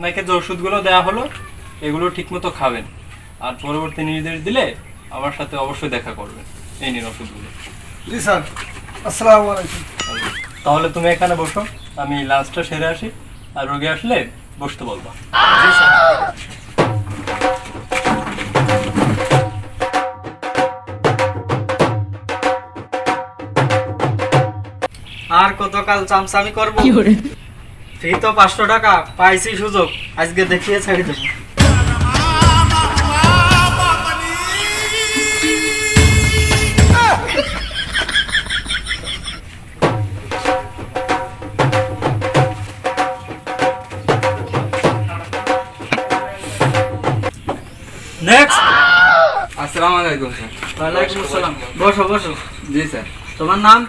আপনাকে যে ওষুধগুলো দেওয়া হলো এগুলো ঠিকমতো খাবেন। আর পরবর্তী নির্দেশ দিলে আমার সাথে অবশ্যই দেখা করবেন এই নিন ওষুধগুলো। জি স্যার। আসসালামু আলাইকুম। তাহলে তুমি এখানে বসো আমি লাঞ্চটা সেরে আসি আর রোগী আসলে বসতে বলব। জি স্যার। আর কতকাল চামচামি করব? ফি তো পাঁচশো টাকা পাইছি সুযোগ। আজকে দেখিয়ে ছেড়ে দেবো। নেক্সট আসসালামু আলাইকুম স্যার। ওয়ালাইকুম আসসালাম। বসো বসো। জি স্যার। তোমার নাম?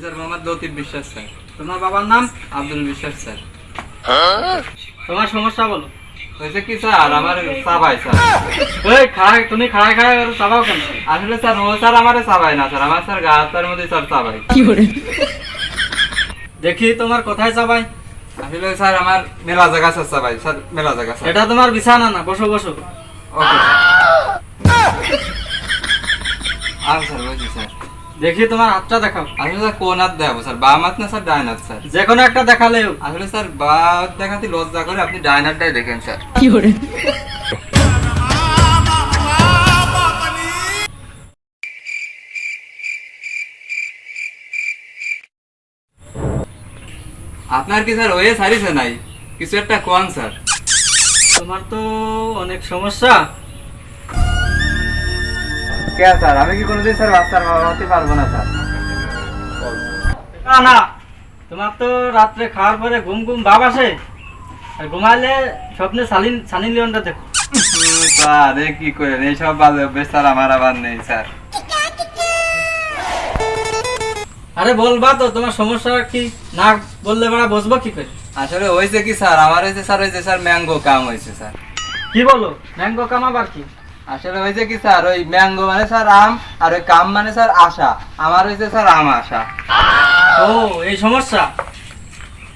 স্যার মোহাম্মদ লতিফ বিশ্বাস স্যার। তোমার বাবার নাম আব্দুল বিশ্বাস স্যার। তোমার সমস্যা বলো। হয়েছে কি স্যার? আমার সাবাই স্যার। ওই খাড়াই তুমি খাড়াই খাড়াই করে চাবাও কেন? আসলে স্যার ও স্যার আমার সাবাই না স্যার। আমার স্যার গাছটার মধ্যে স্যার সাবাই দেখি তোমার কোথায় চাবাই আসলে স্যার আমার মেলা জায়গা স্যার সাবাই স্যার মেলা জায়গা স্যার। এটা তোমার বিছানা না? বসো বসো। ওকে আর স্যার বলছি স্যার। দেখি তোমার হাতটা দেখাও। আসলে স্যার কোন হাত দেখাবো স্যার? বাম হাত না স্যার ডাইন হাত স্যার? যে কোনো একটা দেখালেও আসলে স্যার বা হাত দেখাতে লজ্জা করে আপনি ডাইন হাতটাই দেখেন স্যার। কি করে? আপনার কি স্যার ওয়ে সারিছে নাই? কিছু একটা কোন স্যার। তোমার তো অনেক সমস্যা। কে স্যার? আমি কি কোনোদিন স্যার বাচ্চার বাবা হতে পারব না স্যার? না না। তোমার তো রাত্রে খাওয়ার পরে ঘুম ঘুম ভাব আসে। আর ঘুমাইলে স্বপ্নে সালিন সানি লিওনটা দেখো। স্যার এ কি করেন। এইসব বাজে অভ্যেস স্যার আমার আবার নেই স্যার। আরে বলবা তো তোমার সমস্যা কি? না বললে বেড়া বসবো কি করে? আসলে হয়েছে কি স্যার? আমার হয়েছে স্যার হয়েছে স্যার ম্যাঙ্গো কাম হয়েছে স্যার। কি বলো? ম্যাঙ্গো কামাবার কি? আসলে হয়েছে কি স্যার ওই ম্যাঙ্গো মানে স্যার আম আর ওই কাম মানে স্যার আশা। আমার হয়েছে স্যার আম আশা। ও এই সমস্যা?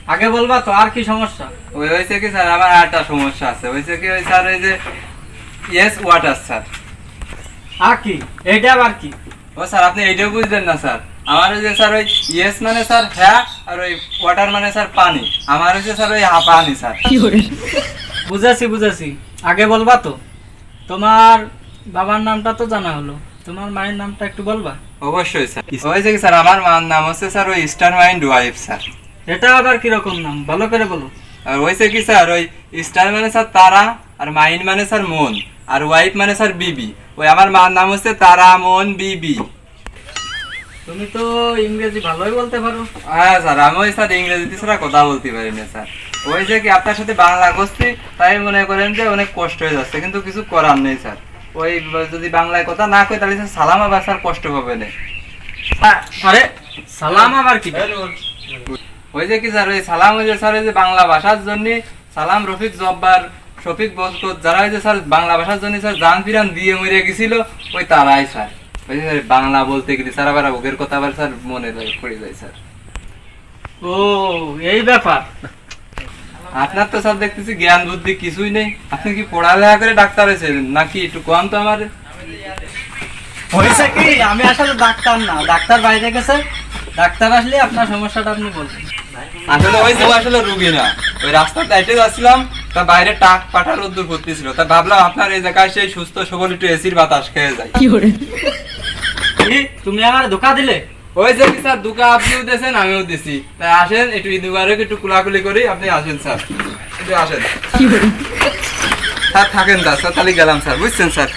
আগে বলবা তো আর কি সমস্যা? ওই হয়েছে কি স্যার আমার একটা সমস্যা আছে। হয়েছে কি ওই স্যার ওই যে ইয়েস ওয়াটার স্যার। আর কি? এইটা আবার কি? ও স্যার আপনি এইটাও বুঝলেন না স্যার। আমার হচ্ছে স্যার ওই ইয়েস মানে স্যার হ্যাঁ আর ওই ওয়াটার মানে স্যার পানি। আমার হচ্ছে স্যার ওই হা- পানি স্যার। বুঝেছি বুঝেছি। আগে বলবা তো। তোমার বাবার নামটা তো জানা হলো। তোমার মায়ের নামটা একটু বলবা? অবশ্যই স্যার। হয়েছে কি স্যার? আমার মার নাম হচ্ছে স্যার ওই স্টার মাইন্ড ওয়াইফ স্যার। এটা আবার কীরকম নাম? ভালো করে বলো। আর হয়েছে কি স্যার? ওই স্টার মানে স্যার তারা আর মাইন্ড মানে স্যার মন। আর ওয়াইফ মানে স্যার বিবি। ওই আমার মার নাম হচ্ছে তারা মন বিবি। তুমি তো ইংরেজি ভালোই বলতে পারো। হ্যাঁ স্যার আমি ওই স্যার ইংরেজিতে ছাড়া কথা বলতে পারি না স্যার। ওই যে কি আপনার সাথে বাংলা করছি, তাই মনে করেন যে অনেক কষ্ট হয়ে যাচ্ছে, কিন্তু কিছু করার নেই স্যার। ওই যদি বাংলায় কথা না কই তাহলে স্যার সালাম আবার স্যার কষ্ট পাবে না। আরে সালাম আবার কি? ওই যে কি স্যার, ওই সালাম ওই যে স্যার, ওই যে বাংলা ভাষার জন্য সালাম রফিক জব্বার শফিক বসকত যারা ওই যে স্যার বাংলা ভাষার জন্য স্যার জান ফিরান দিয়ে মরে গেছিল, ওই তারাই স্যার। ওই যে স্যার, বাংলা বলতে গেলে স্যার আবার ওগের কথা আবার স্যার মনে পড়ে যায় স্যার। ও, এই ব্যাপার। আপনার তো স্যার দেখতেছি জ্ঞান বুদ্ধি কিছুই নেই। আপনি কি পড়ালেখা করে ডাক্তার হয়েছেন নাকি একটু কম তো আমার? হয়েছে কি? আমি আসলে ডাক্তার না। ডাক্তার বাইরে গেছে। ডাক্তার আসলে আপনার সমস্যাটা আপনি বলবেন আসলে ওই যে আসলে রুগী না। ওই রাস্তা দাইতে যাচ্ছিলাম তা বাইরে টাক রোদ্দুর তা ভাবলাম আপনার এই জায়গায় সেই সুস্থ সবল একটু এসির বাতাস খেয়ে যায় কি? তুমি আমার ধোকা দিলে? ওই যে স্যার? দুকা আপনিও দিয়েছেন আমিও দিছি। তাই আসেন একটু ঈদ মুবারক একটু কুলাকুলি করি আপনি আসেন স্যার। একটু আসেন। স্যার থাকেন স্যার স্যার তাহলে গেলাম স্যার বুঝছেন স্যার?